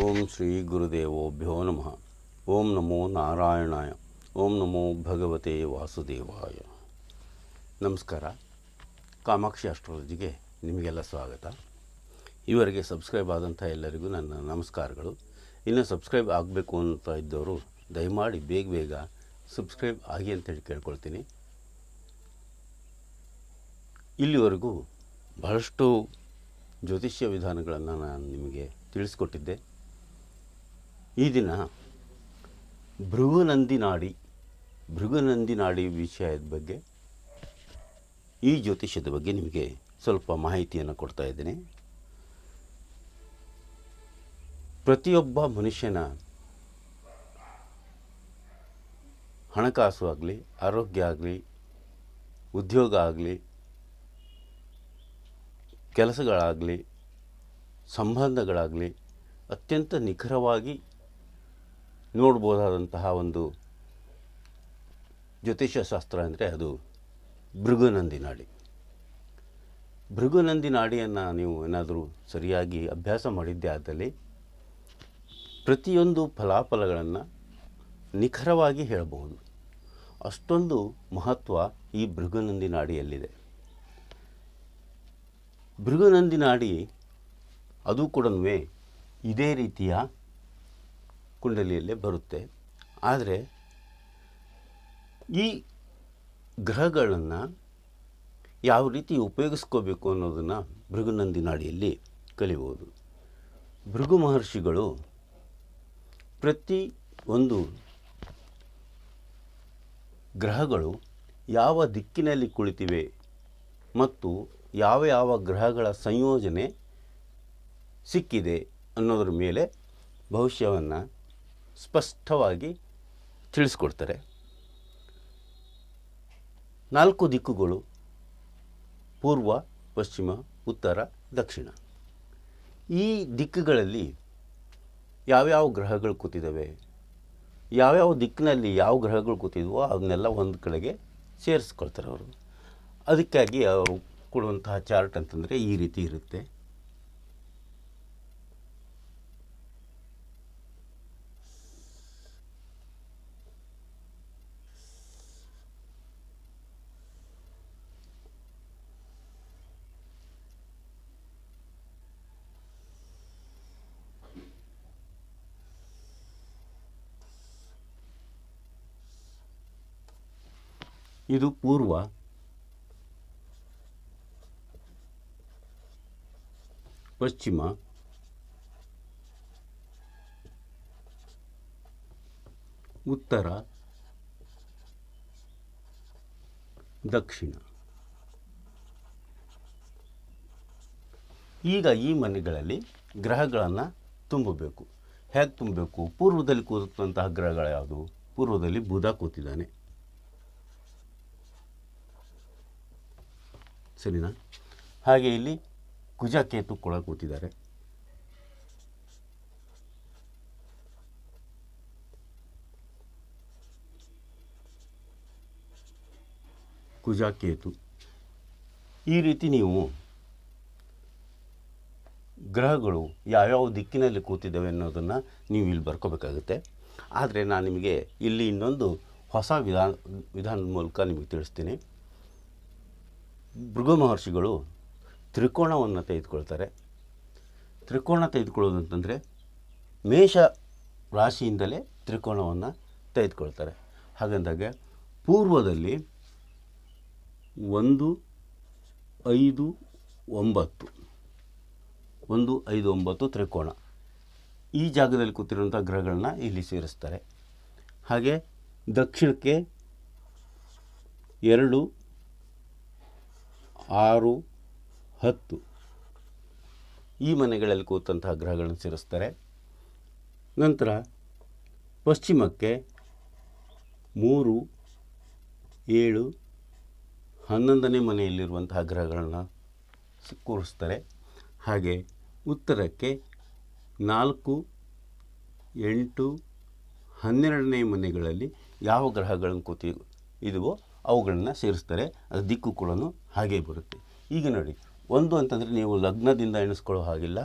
ಓಂ ಶ್ರೀ ಗುರುದೇವೋಭ್ಯೋ ನಮಃ. ಓಂ ನಮೋ ನಾರಾಯಣಾಯ. ಓಂ ನಮೋ ಭಗವತೆ ವಾಸುದೇವಾಯ. ನಮಸ್ಕಾರ. ಕಾಮಾಕ್ಷಿ ಅಸ್ಟ್ರಾಲಜಿಗೆ ನಿಮಗೆಲ್ಲ ಸ್ವಾಗತ. ಇವರಿಗೆ ಸಬ್ಸ್ಕ್ರೈಬ್ ಆದಂಥ ಎಲ್ಲರಿಗೂ ನನ್ನ ನಮಸ್ಕಾರಗಳು. ಇನ್ನು ಸಬ್ಸ್ಕ್ರೈಬ್ ಆಗಬೇಕು ಅಂತ ಇದ್ದವರು ದಯಮಾಡಿ ಬೇಗ ಬೇಗ ಸಬ್ಸ್ಕ್ರೈಬ್ ಆಗಿ ಅಂತೇಳಿ ಕೇಳ್ಕೊಳ್ತೀನಿ. ಇಲ್ಲಿವರೆಗೂ ಬಹಳಷ್ಟು ಜ್ಯೋತಿಷ್ಯ ವಿಧಾನಗಳನ್ನು ನಾನು ನಿಮಗೆ ತಿಳಿಸ್ಕೊಟ್ಟಿದ್ದೆ. ಈ ದಿನ ಭೃಗುನಂದಿ ನಾಡಿ ಭೃಗುನಂದಿ ನಾಡಿ ವಿಷಯದ ಬಗ್ಗೆ, ಈ ಜ್ಯೋತಿಷ್ಯದ ಬಗ್ಗೆ ನಿಮಗೆ ಸ್ವಲ್ಪ ಮಾಹಿತಿಯನ್ನು ಕೊಡ್ತಾ ಇದ್ದೀನಿ. ಪ್ರತಿಯೊಬ್ಬ ಮನುಷ್ಯನ ಹಣಕಾಸು ಆಗಲಿ, ಆರೋಗ್ಯ ಆಗಲಿ, ಉದ್ಯೋಗ ಆಗಲಿ, ಕೆಲಸಗಳಾಗಲಿ, ಸಂಬಂಧಗಳಾಗಲಿ ಅತ್ಯಂತ ನಿಖರವಾಗಿ ನೋಡ್ಬೋದಾದಂತಹ ಒಂದು ಜ್ಯೋತಿಷ್ಯ ಶಾಸ್ತ್ರ ಅಂದರೆ ಅದು ಭೃಗುನಂದಿ ನಾಡಿ ಭೃಗುನಂದಿ ನಾಡಿಯನ್ನು ನೀವು ಏನಾದರೂ ಸರಿಯಾಗಿ ಅಭ್ಯಾಸ ಮಾಡಿದ್ದೇ ಆದಲ್ಲಿ ಪ್ರತಿಯೊಂದು ಫಲಾಫಲಗಳನ್ನು ನಿಖರವಾಗಿ ಹೇಳಬಹುದು. ಅಷ್ಟೊಂದು ಮಹತ್ವ ಈ ಭೃಗುನಂದಿ ನಾಡಿಯಲ್ಲಿದೆ ಭೃಗುನಂದಿ ನಾಡಿ ಅದು ಕೂಡ ಇದೇ ರೀತಿಯ ಕುಂಡಲಿಯಲ್ಲೇ ಬರುತ್ತೆ. ಆದರೆ ಈ ಗ್ರಹಗಳನ್ನು ಯಾವ ರೀತಿ ಉಪಯೋಗಿಸ್ಕೋಬೇಕು ಅನ್ನೋದನ್ನು ಭೃಗುನಂದಿ ನಾಡಿಯಲ್ಲಿ ಕಲಿಬೋದು. ಭೃಗು ಮಹರ್ಷಿಗಳು ಪ್ರತಿ ಒಂದು ಗ್ರಹಗಳು ಯಾವ ದಿಕ್ಕಿನಲ್ಲಿ ಕುಳಿತಿವೆ ಮತ್ತು ಯಾವ ಯಾವ ಗ್ರಹಗಳ ಸಂಯೋಜನೆ ಸಿಕ್ಕಿದೆ ಅನ್ನೋದ್ರ ಮೇಲೆ ಭವಿಷ್ಯವನ್ನು ಸ್ಪಷ್ಟವಾಗಿ ತಿಳಿಸ್ಕೊಡ್ತಾರೆ. ನಾಲ್ಕು ದಿಕ್ಕುಗಳು, ಪೂರ್ವ, ಪಶ್ಚಿಮ, ಉತ್ತರ, ದಕ್ಷಿಣ. ಈ ದಿಕ್ಕುಗಳಲ್ಲಿ ಯಾವ್ಯಾವ ಗ್ರಹಗಳು ಕೂತಿದ್ದಾವೆ? ಯಾವ್ಯಾವ ದಿಕ್ಕಿನಲ್ಲಿ ಯಾವ ಗ್ರಹಗಳು ಕೂತಿದ್ವೋ ಅದನ್ನೆಲ್ಲ ಒಂದು ಕಡೆಗೆ ಸೇರಿಸ್ಕೊಳ್ತಾರೆ ಅವರು. ಅದಕ್ಕಾಗಿ ಅವರು ಕೊಡುವಂತಹ ಚಾರ್ಟ್ ಅಂತಂದರೆ ಈ ರೀತಿ ಇರುತ್ತೆ. ಇದು ಪೂರ್ವ. ಪಶ್ಚಿಮ. ಉತ್ತರ. ದಕ್ಷಿಣ. ಈಗ ಈ ಮನೆಗಳಲ್ಲಿ ಗ್ರಹಗಳನ್ನು ತುಂಬಬೇಕು. ಹೇಗೆ ತುಂಬಬೇಕು? ಪೂರ್ವದಲ್ಲಿ ಕೂತಂತಹ ಗ್ರಹಗಳು ಯಾವುದು ಪೂರ್ವದಲ್ಲಿ ಬುಧ ಕೂತಿದ್ದಾನೆ. ಸರಿನಾ? ಹಾಗೆ ಇಲ್ಲಿ ಕುಜ ಕೇತು ಕೊಳ ಕೂತಿದ್ದಾರೆ. ಕುಜ ಕೇತು ಈ ರೀತಿ ನೀವು ಗ್ರಹಗಳು ಯಾವ್ಯಾವ ದಿಕ್ಕಿನಲ್ಲಿ ಕೂತಿದ್ದಾವೆ ಅನ್ನೋದನ್ನು ನೀವು ಇಲ್ಲಿ ಬರ್ಕೋಬೇಕಾಗುತ್ತೆ. ಆದರೆ ನಾನು ನಿಮಗೆ ಇಲ್ಲಿ ಇನ್ನೊಂದು ಹೊಸ ವಿಧಾನ, ವಿಧಾನದ ಮೂಲಕ ನಿಮಗೆ ತಿಳಿಸ್ತೀನಿ. ಭೃಗು ಮಹರ್ಷಿಗಳು ತ್ರಿಕೋಣವನ್ನು ತೆಗೆದುಕೊಳ್ತಾರೆ. ತ್ರಿಕೋಣ ತೆಗೆದುಕೊಳ್ಳೋದು ಅಂತಂದರೆ ಮೇಷ ರಾಶಿಯಿಂದಲೇ ತ್ರಿಕೋಣವನ್ನು ತೆಗೆದುಕೊಳ್ತಾರೆ. ಹಾಗಂದಾಗ ಪೂರ್ವದಲ್ಲಿ ಒಂದು ಐದು ಒಂಬತ್ತು, ಒಂದು ಐದು ಒಂಬತ್ತು ತ್ರಿಕೋಣ ಈ ಜಾಗದಲ್ಲಿ ಕೂತಿರುವಂಥ ಗ್ರಹಗಳನ್ನ ಇಲ್ಲಿ ಸೇರಿಸ್ತಾರೆ. ಹಾಗೆ ದಕ್ಷಿಣಕ್ಕೆ ಎರಡು ಆರು, ಹತ್ತು. ಈ ಮನೆಗಳಲ್ಲಿ ಕೂತಂತಹ ಗ್ರಹಗಳನ್ನು ಸೇರಿಸ್ತಾರೆ. ನಂತರ ಪಶ್ಚಿಮಕ್ಕೆ ಮೂರು, ಏಳು, ಹನ್ನೊಂದನೇ ಮನೆಯಲ್ಲಿರುವಂತಹ ಗ್ರಹಗಳನ್ನು ಕೂರಿಸ್ತಾರೆ. ಹಾಗೆ ಉತ್ತರಕ್ಕೆ ನಾಲ್ಕು, ಎಂಟು, ಹನ್ನೆರಡನೇ ಮನೆಗಳಲ್ಲಿ ಯಾವ ಗ್ರಹಗಳನ್ನು ಕೂತಿ ಇದವೋ ಅವುಗಳನ್ನು ಸೇರಿಸ್ತಾರೆ. ಅದು ದಿಕ್ಕು ಕೂಡ ಹಾಗೇ ಬರುತ್ತೆ. ಈಗ ನೋಡಿ, ಒಂದು ಅಂತಂದರೆ ನೀವು ಲಗ್ನದಿಂದ ಎಣಿಸ್ಕೊಳ್ಳೋ ಹಾಗಿಲ್ಲ.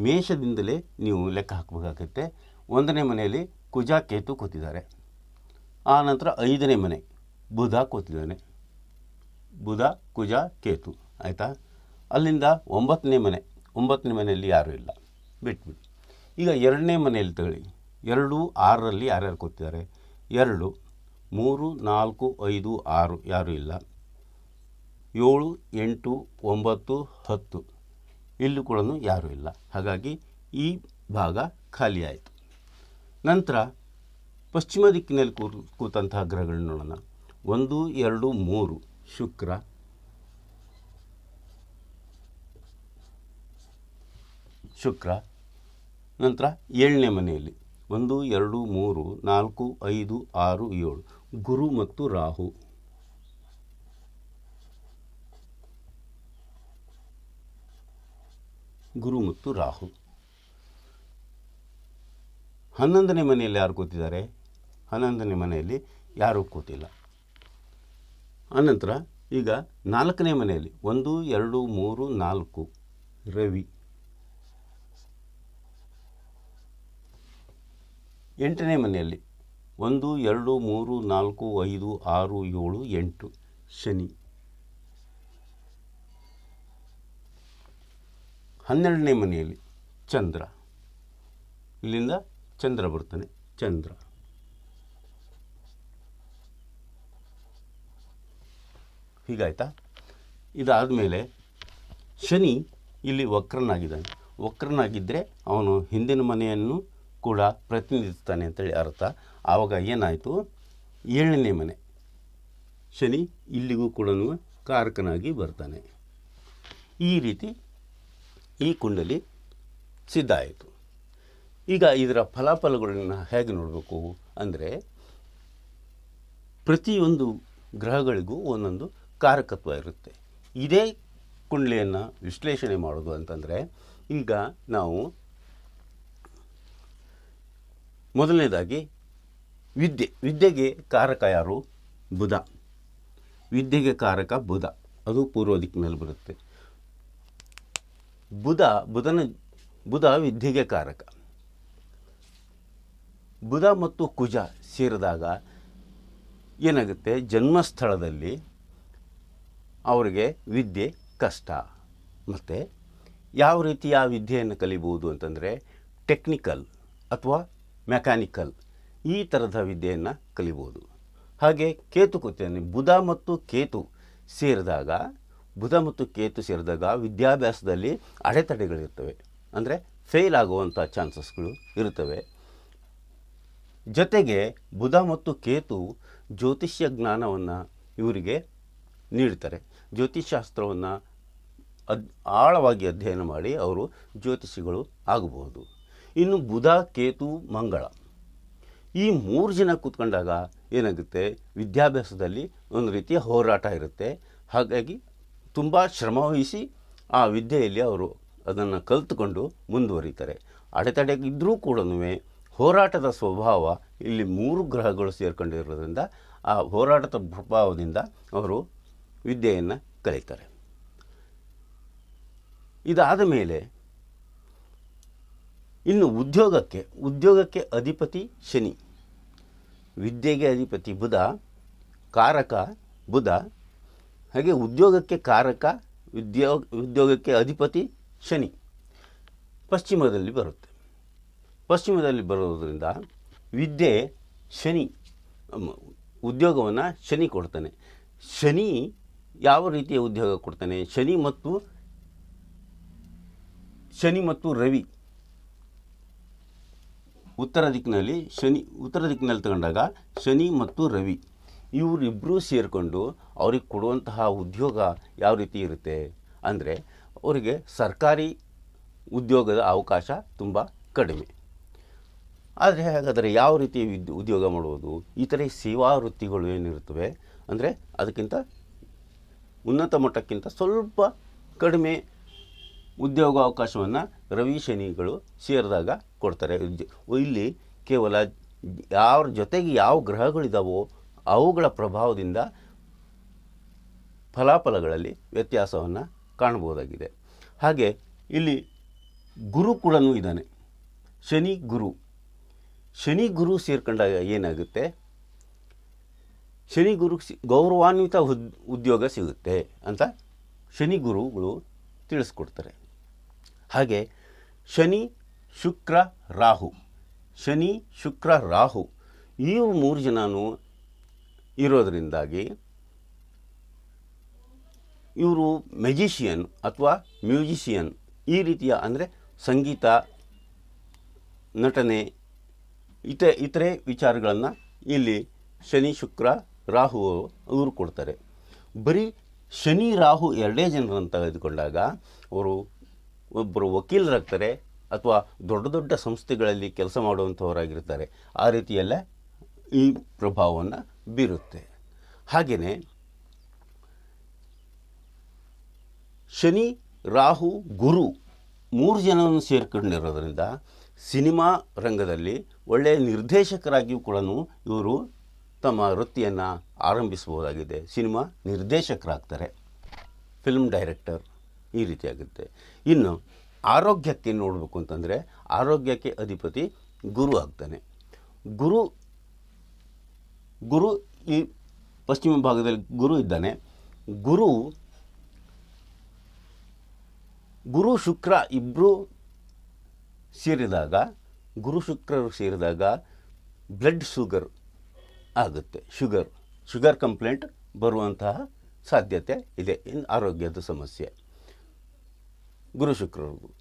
ಮೇಷದಿಂದಲೇ ನೀವು ಲೆಕ್ಕ ಹಾಕಬೇಕಾಗತ್ತೆ. ಒಂದನೇ ಮನೆಯಲ್ಲಿ ಕುಜ, ಕೇತು ಕೂತಿದ್ದಾರೆ. ಆ ನಂತರ ಐದನೇ ಮನೆ, ಬುಧ ಕೂತಿದ್ದಾನೆ. ಬುಧ, ಕುಜ, ಕೇತು. ಆಯಿತಾ? ಅಲ್ಲಿಂದ ಒಂಬತ್ತನೇ ಮನೆ, ಒಂಬತ್ತನೇ ಮನೆಯಲ್ಲಿ ಯಾರೂ ಇಲ್ಲ. ಬಿಟ್ಬಿಡಿ. ಈಗ ಎರಡನೇ ಮನೆಯಲ್ಲಿ ತಗೊಳ್ಳಿ. ಎರಡು, ಆರರಲ್ಲಿ ಯಾರ್ಯಾರು ಕೂತಿದ್ದಾರೆ? ಎರಡು, ಮೂರು, ನಾಲ್ಕು, ಐದು, ಆರು ಯಾರೂ ಇಲ್ಲ. ಏಳು, ಎಂಟು, ಒಂಬತ್ತು, ಹತ್ತು. ಇಲ್ಲೂ ಕೂಡ ಯಾರೂ ಇಲ್ಲ. ಹಾಗಾಗಿ ಈ ಭಾಗ ಖಾಲಿಯಾಯಿತು ನಂತರ ಪಶ್ಚಿಮ ದಿಕ್ಕಿನಲ್ಲಿ ಕೂ ಕೂತಂತಹ ಗ್ರಹಗಳನ್ನ ನೋಡೋಣ. ಒಂದು, ಎರಡು, ಮೂರು. ಶುಕ್ರ. ಶುಕ್ರ. ನಂತರ ಏಳನೇ ಮನೆಯಲ್ಲಿ. ಒಂದು, ಎರಡು, ಮೂರು, ನಾಲ್ಕು, ಐದು, ಆರು, ಏಳು. ಗುರು ಮತ್ತು ರಾಹು. ಗುರು ಮತ್ತು ರಾಹು. ಹನ್ನೊಂದನೇ ಮನೆಯಲ್ಲಿ ಯಾರು ಕೂತಿದ್ದಾರೆ? ಹನ್ನೊಂದನೇ ಮನೆಯಲ್ಲಿ ಯಾರೂ ಕೂತಿಲ್ಲ. ಆನಂತರ ಈಗ ನಾಲ್ಕನೇ ಮನೆಯಲ್ಲಿ ಒಂದು, ಎರಡು, ಮೂರು, ನಾಲ್ಕು, ರವಿ. ಎಂಟನೇ ಮನೆಯಲ್ಲಿ ಒಂದು, ಎರಡು, ಮೂರು, ನಾಲ್ಕು, ಐದು, ಆರು, ಏಳು, ಎಂಟು, ಶನಿ. ಹನ್ನೆರಡನೇ ಮನೆಯಲ್ಲಿ ಚಂದ್ರ. ಇಲ್ಲಿಂದ ಚಂದ್ರ ಬರ್ತಾನೆ, ಚಂದ್ರ. ಹೀಗಾಯ್ತಾ? ಇದಾದ ಮೇಲೆ ಶನಿ ಇಲ್ಲಿ ವಕ್ರನಾಗಿದ್ದಾನೆ. ವಕ್ರನಾಗಿದ್ದರೆ ಅವನು ಹಿಂದಿನ ಮನೆಯನ್ನು ಕೂಡ ಪ್ರತಿನಿಧಿಸ್ತಾನೆ ಅಂತೇಳಿ ಅರ್ಥ. ಆವಾಗ ಏನಾಯಿತು? ಏಳನೇ ಮನೆ. ಶನಿ ಇಲ್ಲಿಗೂ ಕೂಡ ಕಾರಕನಾಗಿ ಬರ್ತಾನೆ. ಈ ರೀತಿ ಈ ಕುಂಡಲಿ ಸಿದ್ಧ ಆಯಿತು. ಈಗ ಇದರ ಫಲಾಫಲಗಳನ್ನು ಹೇಗೆ ನೋಡಬೇಕು ಅಂದರೆ, ಪ್ರತಿಯೊಂದು ಗ್ರಹಗಳಿಗೂ ಒಂದೊಂದು ಕಾರಕತ್ವ ಇರುತ್ತೆ. ಇದೇ ಕುಂಡಲಿಯನ್ನು ವಿಶ್ಲೇಷಣೆ ಮಾಡೋದು ಅಂತಂದರೆ, ಈಗ ನಾವು ಮೊದಲನೇದಾಗಿ ವಿದ್ಯೆ. ವಿದ್ಯೆಗೆ ಕಾರಕ ಯಾರು? ಬುಧ. ವಿದ್ಯೆಗೆ ಕಾರಕ ಬುಧ. ಅದು ಪೂರ್ವ ದಿಕ್ಕಿನಲ್ಲಿ ಬರುತ್ತೆ. ಬುಧ, ಬುಧನ, ಬುಧ ವಿದ್ಯೆಗೆ ಕಾರಕ. ಬುಧ ಮತ್ತು ಕುಜ ಸೇರಿದಾಗ ಏನಾಗುತ್ತೆ? ಜನ್ಮಸ್ಥಳದಲ್ಲಿ ಅವರಿಗೆ ವಿದ್ಯೆ ಕಷ್ಟ. ಮತ್ತು ಯಾವ ರೀತಿ ಆ ವಿದ್ಯೆಯನ್ನು ಕಲಿಬೋದು ಅಂತಂದರೆ ಟೆಕ್ನಿಕಲ್ ಅಥವಾ ಮೆಕ್ಯಾನಿಕಲ್ ಈ ಥರದ ವಿದ್ಯೆಯನ್ನು ಕಲಿಬೋದು ಹಾಗೆ ಕೇತು ಕೂತೇನೆ ಬುಧ ಮತ್ತು ಕೇತು ಸೇರಿದಾಗ ಬುಧ ಮತ್ತು ಕೇತು ಸೇರಿದಾಗ ವಿದ್ಯಾಭ್ಯಾಸದಲ್ಲಿ ಅಡೆತಡೆಗಳಿರ್ತವೆ. ಅಂದರೆ ಫೇಲ್ ಆಗುವಂಥ ಚಾನ್ಸಸ್ಗಳು ಇರುತ್ತವೆ. ಜೊತೆಗೆ ಬುಧ ಮತ್ತು ಕೇತು ಜ್ಯೋತಿಷ್ಯ ಜ್ಞಾನವನ್ನು ಇವರಿಗೆ ನೀಡ್ತಾರೆ. ಜ್ಯೋತಿಷ್ಶಾಸ್ತ್ರವನ್ನು ಅದ್ ಆಳವಾಗಿ ಅಧ್ಯಯನ ಮಾಡಿ ಅವರು ಜ್ಯೋತಿಷಿಗಳು ಆಗಬಹುದು. ಇನ್ನು ಬುಧ, ಕೇತು, ಮಂಗಳ. ಈ ಮೂರು ಜನ ಕೂತ್ಕೊಂಡಾಗ ಏನಾಗುತ್ತೆ? ವಿದ್ಯಾಭ್ಯಾಸದಲ್ಲಿ ಒಂದು ರೀತಿಯ ಹೋರಾಟ ಇರುತ್ತೆ. ಹಾಗಾಗಿ ತುಂಬ ಶ್ರಮವಹಿಸಿ ಆ ವಿದ್ಯೆಯಲ್ಲಿ ಅವರು ಅದನ್ನು ಕಲಿತುಕೊಂಡು ಮುಂದುವರಿತಾರೆ. ಅಡೆತಡೆ ಇದ್ದರೂ ಕೂಡ ಹೋರಾಟದ ಸ್ವಭಾವ ಇಲ್ಲಿ ಮೂರು ಗ್ರಹಗಳು ಸೇರ್ಕೊಂಡಿರೋದ್ರಿಂದ ಆ ಹೋರಾಟದ ಪ್ರಭಾವದಿಂದ ಅವರು ವಿದ್ಯೆಯನ್ನು ಕಲಿತಾರೆ. ಇದಾದ ಮೇಲೆ ಇನ್ನು ಉದ್ಯೋಗಕ್ಕೆ ಉದ್ಯೋಗಕ್ಕೆ ಅಧಿಪತಿ ಶನಿ. ವಿದ್ಯೆಗೆ ಅಧಿಪತಿ ಬುಧ, ಕಾರಕ ಬುಧ ಹಾಗೆ ಉದ್ಯೋಗಕ್ಕೆ ಕಾರಕ, ಉದ್ಯೋಗ, ಉದ್ಯೋಗಕ್ಕೆ ಅಧಿಪತಿ ಶನಿ ಪಶ್ಚಿಮದಲ್ಲಿ ಬರುತ್ತೆ. ಪಶ್ಚಿಮದಲ್ಲಿ ಬರೋದ್ರಿಂದ ವಿದ್ಯೆ ಶನಿ ಉದ್ಯೋಗವನ್ನು ಶನಿ ಕೊಡ್ತಾನೆ. ಶನಿ ಯಾವ ರೀತಿಯ ಉದ್ಯೋಗ ಕೊಡ್ತಾನೆ? ಶನಿ ಮತ್ತು ಶನಿ ಮತ್ತು ರವಿ. ಉತ್ತರ ದಿಕ್ಕಿನಲ್ಲಿ ಶನಿ, ಉತ್ತರ ದಿಕ್ಕಿನಲ್ಲಿ ತಗೊಂಡಾಗ ಶನಿ ಮತ್ತು ರವಿ. ಇವರಿಬ್ಬರೂ ಸೇರಿಕೊಂಡು ಅವ್ರಿಗೆ ಕೊಡುವಂತಹ ಉದ್ಯೋಗ ಯಾವ ರೀತಿ ಇರುತ್ತೆ ಅಂದರೆ ಅವರಿಗೆ ಸರ್ಕಾರಿ ಉದ್ಯೋಗದ ಅವಕಾಶ ತುಂಬ ಕಡಿಮೆ. ಆದರೆ ಹಾಗಾದರೆ ಯಾವ ರೀತಿ ಉದ್ಯೋಗ ಮಾಡುವುದು? ಈ ಥರ ಸೇವಾ ವೃತ್ತಿಗಳು ಏನಿರುತ್ತವೆ ಅಂದರೆ ಅದಕ್ಕಿಂತ ಉನ್ನತ ಮಟ್ಟಕ್ಕಿಂತ ಸ್ವಲ್ಪ ಕಡಿಮೆ ಉದ್ಯೋಗ ಅವಕಾಶವನ್ನು ರವಿ ಶನಿಗಳು ಸೇರಿದಾಗ ಕೊಡ್ತಾರೆ. ಇಲ್ಲಿ ಕೇವಲ ಯಾರ ಜೊತೆಗೆ ಯಾವ ಗ್ರಹಗಳಿದಾವೋ ಅವುಗಳ ಪ್ರಭಾವದಿಂದ ಫಲಾಫಲಗಳಲ್ಲಿ ವ್ಯತ್ಯಾಸವನ್ನು ಕಾಣಬಹುದಾಗಿದೆ. ಹಾಗೆ ಇಲ್ಲಿ ಗುರು ಕೂಡ ಇದ್ದಾನೆ. ಶನಿ ಗುರು. ಶನಿ ಗುರು ಸೇರ್ಕೊಂಡಾಗ ಏನಾಗುತ್ತೆ? ಶನಿ ಗುರು ಗೌರವಾನ್ವಿತ ಉದ್ಯೋಗ ಸಿಗುತ್ತೆ ಅಂತ ಶನಿ ಗುರುಗಳು ತಿಳಿಸ್ಕೊಡ್ತಾರೆ. ಹಾಗೆ ಶನಿ, ಶುಕ್ರ, ರಾಹು. ಶನಿ, ಶುಕ್ರ, ರಾಹು. ಈ ಮೂರು ಜನನು ಇರೋದರಿಂದಾಗಿ ಇವರು ಮೆಜಿಷಿಯನ್ ಅಥವಾ ಮ್ಯೂಜಿಷಿಯನ್ ಈ ರೀತಿಯ ಅಂದರೆ ಸಂಗೀತ, ನಟನೆ, ಇತ, ಇತರೆ ವಿಚಾರಗಳನ್ನು ಇಲ್ಲಿ ಶನಿ, ಶುಕ್ರ, ರಾಹು ಇವರು ಕೊಡ್ತಾರೆ. ಬರೀ ಶನಿ, ರಾಹು ಎರಡೇ ಜನರನ್ನು ತೆಗೆದುಕೊಂಡಾಗ ಅವರು ಒಬ್ಬರು ವಕೀಲರಾಗ್ತಾರೆ ಅಥವಾ ದೊಡ್ಡ ದೊಡ್ಡ ಸಂಸ್ಥೆಗಳಲ್ಲಿ ಕೆಲಸ ಮಾಡುವಂಥವರಾಗಿರ್ತಾರೆ. ಆ ರೀತಿಯೆಲ್ಲ ಈ ಪ್ರಭಾವವನ್ನು ಬೀರುತ್ತೆ. ಹಾಗೆಯೇ ಶನಿ, ರಾಹು, ಗುರು ಮೂರು ಜನವನ್ನು ಸೇರ್ಕೊಂಡಿರೋದ್ರಿಂದ ಸಿನಿಮಾ ರಂಗದಲ್ಲಿ ಒಳ್ಳೆಯ ನಿರ್ದೇಶಕರಾಗಿಯೂ ಕೂಡ ಇವರು ತಮ್ಮ ವೃತ್ತಿಯನ್ನು ಆರಂಭಿಸಬಹುದಾಗಿದೆ. ಸಿನಿಮಾ ನಿರ್ದೇಶಕರಾಗ್ತಾರೆ. ಫಿಲ್ಮ್ ಡೈರೆಕ್ಟರ್ ಈ ರೀತಿಯಾಗುತ್ತೆ. ಇನ್ನು ಆರೋಗ್ಯಕ್ಕೆ ನೋಡಬೇಕು ಅಂತಂದರೆ ಆರೋಗ್ಯಕ್ಕೆ ಅಧಿಪತಿ ಗುರು ಆಗ್ತಾನೆ. ಗುರು ಗುರು ಈ ಪಶ್ಚಿಮ ಭಾಗದಲ್ಲಿ ಗುರು ಇದ್ದಾನೆ. ಗುರು ಗುರು ಶುಕ್ರ ಇಬ್ಬರು ಸೇರಿದಾಗ, ಗುರು ಶುಕ್ರರು ಸೇರಿದಾಗ ಬ್ಲಡ್ ಶುಗರ್ ಆಗುತ್ತೆ. ಶುಗರ್ ಶುಗರ್ ಕಂಪ್ಲೇಂಟ್ ಬರುವಂತಹ ಸಾಧ್ಯತೆ ಇದೆ. ಆರೋಗ್ಯದ ಸಮಸ್ಯೆ. ಗುರು ಶುಕ್ರರು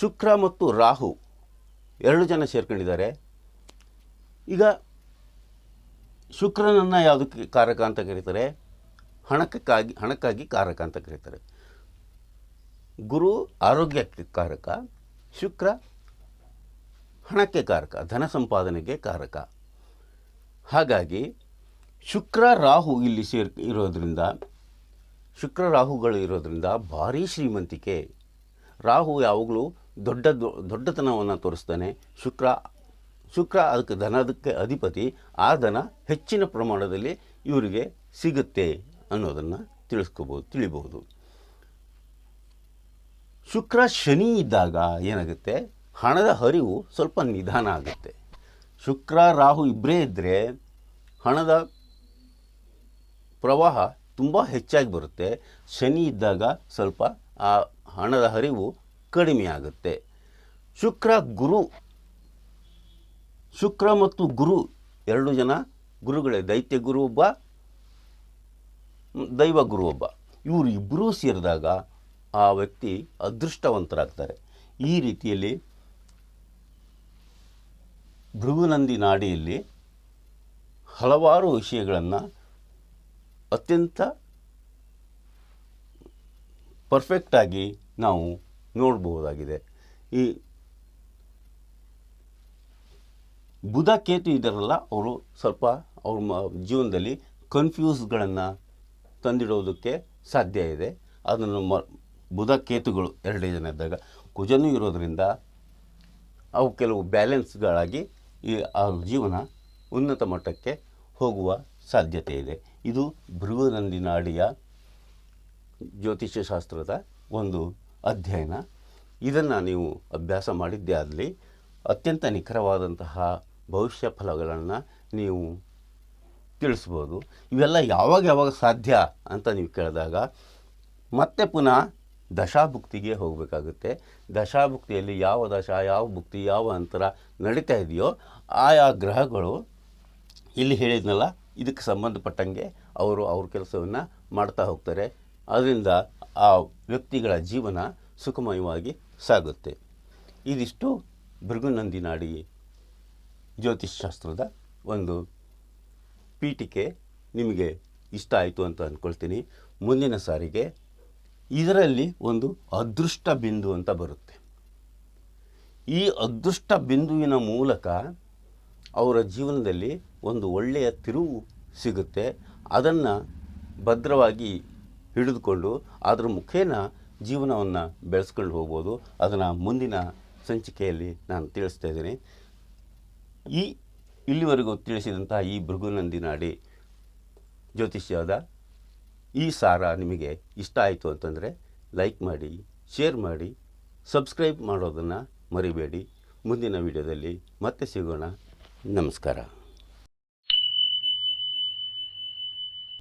ಶುಕ್ರ ಮತ್ತು ರಾಹು ಎರಡು ಜನ ಸೇರ್ಕೊಂಡಿದ್ದಾರೆ. ಈಗ ಶುಕ್ರನನ್ನು ಯಾವುದಕ್ಕೆ ಕಾರಕ ಅಂತ ಕರೀತಾರೆ? ಹಣಕ್ಕಾಗಿ ಹಣಕ್ಕಾಗಿ ಕಾರಕ ಅಂತ ಕರೀತಾರೆ. ಗುರು ಆರೋಗ್ಯಕ್ಕೆ ಕಾರಕ, ಶುಕ್ರ ಹಣಕ್ಕೆ ಕಾರಕ, ಧನ ಸಂಪಾದನೆಗೆ ಕಾರಕ. ಹಾಗಾಗಿ ಶುಕ್ರ ರಾಹು ಇಲ್ಲಿ ಸೇರ್ ಇರೋದ್ರಿಂದ, ಶುಕ್ರ ರಾಹುಗಳು ಇರೋದರಿಂದ ಭಾರೀ ಶ್ರೀಮಂತಿಕೆ. ರಾಹು ಯಾವಾಗಲೂ ದೊಡ್ಡ ದೊಡ್ಡತನವನ್ನು ತೋರಿಸ್ತಾನೆ. ಶುಕ್ರ ಶುಕ್ರ ಅದಕ್ಕೆ ಧನದಕ್ಕೆ ಅಧಿಪತಿ, ಆ ಧನ ಹೆಚ್ಚಿನ ಪ್ರಮಾಣದಲ್ಲಿ ಇವರಿಗೆ ಸಿಗುತ್ತೆ ಅನ್ನೋದನ್ನು ತಿಳಿಸ್ಕೋಬೋದು ತಿಳಿಬಹುದು ಶುಕ್ರ ಶನಿ ಇದ್ದಾಗ ಏನಾಗುತ್ತೆ? ಹಣದ ಹರಿವು ಸ್ವಲ್ಪ ನಿಧಾನ ಆಗುತ್ತೆ. ಶುಕ್ರ ರಾಹು ಇಬ್ಬರೇ ಇದ್ದರೆ ಹಣದ ಪ್ರವಾಹ ತುಂಬ ಹೆಚ್ಚಾಗಿ ಬರುತ್ತೆ. ಶನಿ ಇದ್ದಾಗ ಸ್ವಲ್ಪ ಆ ಹಣದ ಹರಿವು ಕಡಿಮೆ ಆಗುತ್ತೆ. ಶುಕ್ರ ಗುರು ಶುಕ್ರ ಮತ್ತು ಗುರು ಎರಡು ಜನ ಗುರುಗಳೇ. ದೈತ್ಯ ಗುರು ಒಬ್ಬ, ದೈವ ಗುರು ಒಬ್ಬ. ಇವರು ಇಬ್ಬರೂ ಸೇರಿದಾಗ ಆ ವ್ಯಕ್ತಿ ಅದೃಷ್ಟವಂತರಾಗ್ತಾರೆ. ಈ ರೀತಿಯಲ್ಲಿ ಭೃಗುನಂದಿ ನಾಡಿಯಲ್ಲಿ ಹಲವಾರು ವಿಷಯಗಳನ್ನು ಅತ್ಯಂತ ಪರ್ಫೆಕ್ಟಾಗಿ ನಾವು ನೋಡಬಹುದಾಗಿದೆ ಈ ಬುಧ ಕೇತು ಇದರಲ್ಲ ಅವರು ಸ್ವಲ್ಪ ಅವ್ರ ಜೀವನದಲ್ಲಿ ಕನ್ಫ್ಯೂಸ್ಗಳನ್ನು ತಂದಿಡೋದಕ್ಕೆ ಸಾಧ್ಯ ಇದೆ. ಅದನ್ನು ಮ ಬುಧ ಕೇತುಗಳು ಎರಡೇ ಜನ ಇದ್ದಾಗ ಕುಜನೂ ಇರೋದರಿಂದ ಅವು ಕೆಲವು ಬ್ಯಾಲೆನ್ಸ್ಗಳಾಗಿ ಈ, ಆ ಜೀವನ ಉನ್ನತ ಮಟ್ಟಕ್ಕೆ ಹೋಗುವ ಸಾಧ್ಯತೆ ಇದೆ. ಇದು ಭೃಗುನಂದಿನಾಡಿಯ ಜ್ಯೋತಿಷ್ಯಶಾಸ್ತ್ರದ ಜ್ಯೋತಿಷ್ಯ ಶಾಸ್ತ್ರದ ಒಂದು ಅಧ್ಯಯನ. ಇದನ್ನು ನೀವು ಅಭ್ಯಾಸ ಮಾಡಿದ್ದೇ ಆಗಲಿ, ಅತ್ಯಂತ ನಿಖರವಾದಂತಹ ಭವಿಷ್ಯ ಫಲಗಳನ್ನು ನೀವು ತಿಳಿಸ್ಬೋದು. ಇವೆಲ್ಲ ಯಾವಾಗ ಯಾವಾಗ ಸಾಧ್ಯ ಅಂತ ನೀವು ಕೇಳಿದಾಗ ಮತ್ತೆ ಪುನಃ ದಶಾಭುಕ್ತಿಗೆ ಹೋಗಬೇಕಾಗುತ್ತೆ. ದಶಾಭುಕ್ತಿಯಲ್ಲಿ ಯಾವ ದಶ, ಯಾವ ಭುಕ್ತಿ, ಯಾವ ಅಂತರ ನಡೀತಾ ಇದೆಯೋ ಆಯಾ ಗ್ರಹಗಳು ಇಲ್ಲಿ ಹೇಳಿದ್ನಲ್ಲ, ಇದಕ್ಕೆ ಸಂಬಂಧಪಟ್ಟಂಗೆ ಅವರು ಅವ್ರ ಕೆಲಸವನ್ನು ಮಾಡ್ತಾ ಹೋಗ್ತಾರೆ. ಅದರಿಂದ ಆ ವ್ಯಕ್ತಿಗಳ ಜೀವನ ಸುಖಮಯವಾಗಿ ಸಾಗುತ್ತೆ. ಇದಿಷ್ಟು ಭೃಗುನಂದಿ ನಾಡಿ ಜ್ಯೋತಿಷ್ಶಾಸ್ತ್ರದ ಒಂದು ಪೀಠಿಕೆ ನಿಮಗೆ ಇಷ್ಟ ಆಯಿತು ಅಂತ ಅಂದ್ಕೊಳ್ತೀನಿ ಮುಂದಿನ ಸಾರಿಗೆ ಇದರಲ್ಲಿ ಒಂದು ಅದೃಷ್ಟ ಬಿಂದು ಅಂತ ಬರುತ್ತೆ. ಈ ಅದೃಷ್ಟ ಬಿಂದುವಿನ ಮೂಲಕ ಅವರ ಜೀವನದಲ್ಲಿ ಒಂದು ಒಳ್ಳೆಯ ತಿರುವು ಸಿಗುತ್ತೆ. ಅದನ್ನು ಭದ್ರವಾಗಿ ಹಿಡಿದುಕೊಂಡು ಅದರ ಮುಖೇನ ಜೀವನವನ್ನು ಬೆಳೆಸ್ಕೊಂಡು ಹೋಗ್ಬೋದು. ಅದನ್ನು ಮುಂದಿನ ಸಂಚಿಕೆಯಲ್ಲಿ ನಾನು ತಿಳಿಸ್ತಾ ಇದ್ದೀನಿ. ಈ ಇಲ್ಲಿವರೆಗೂ ತಿಳಿಸಿದಂತಹ ಈ ಭೃಗುನಂದಿನಾಡಿ ಜ್ಯೋತಿಷ್ಯದ ಈ ಸಾರ ನಿಮಗೆ ಇಷ್ಟ ಆಯಿತು ಅಂತಂದರೆ ಲೈಕ್ ಮಾಡಿ, ಶೇರ್ ಮಾಡಿ, ಸಬ್ಸ್ಕ್ರೈಬ್ ಮಾಡೋದನ್ನು ಮರಿಬೇಡಿ. ಮುಂದಿನ ವಿಡಿಯೋದಲ್ಲಿ ಮತ್ತೆ ಸಿಗೋಣ. ನಮಸ್ಕಾರ.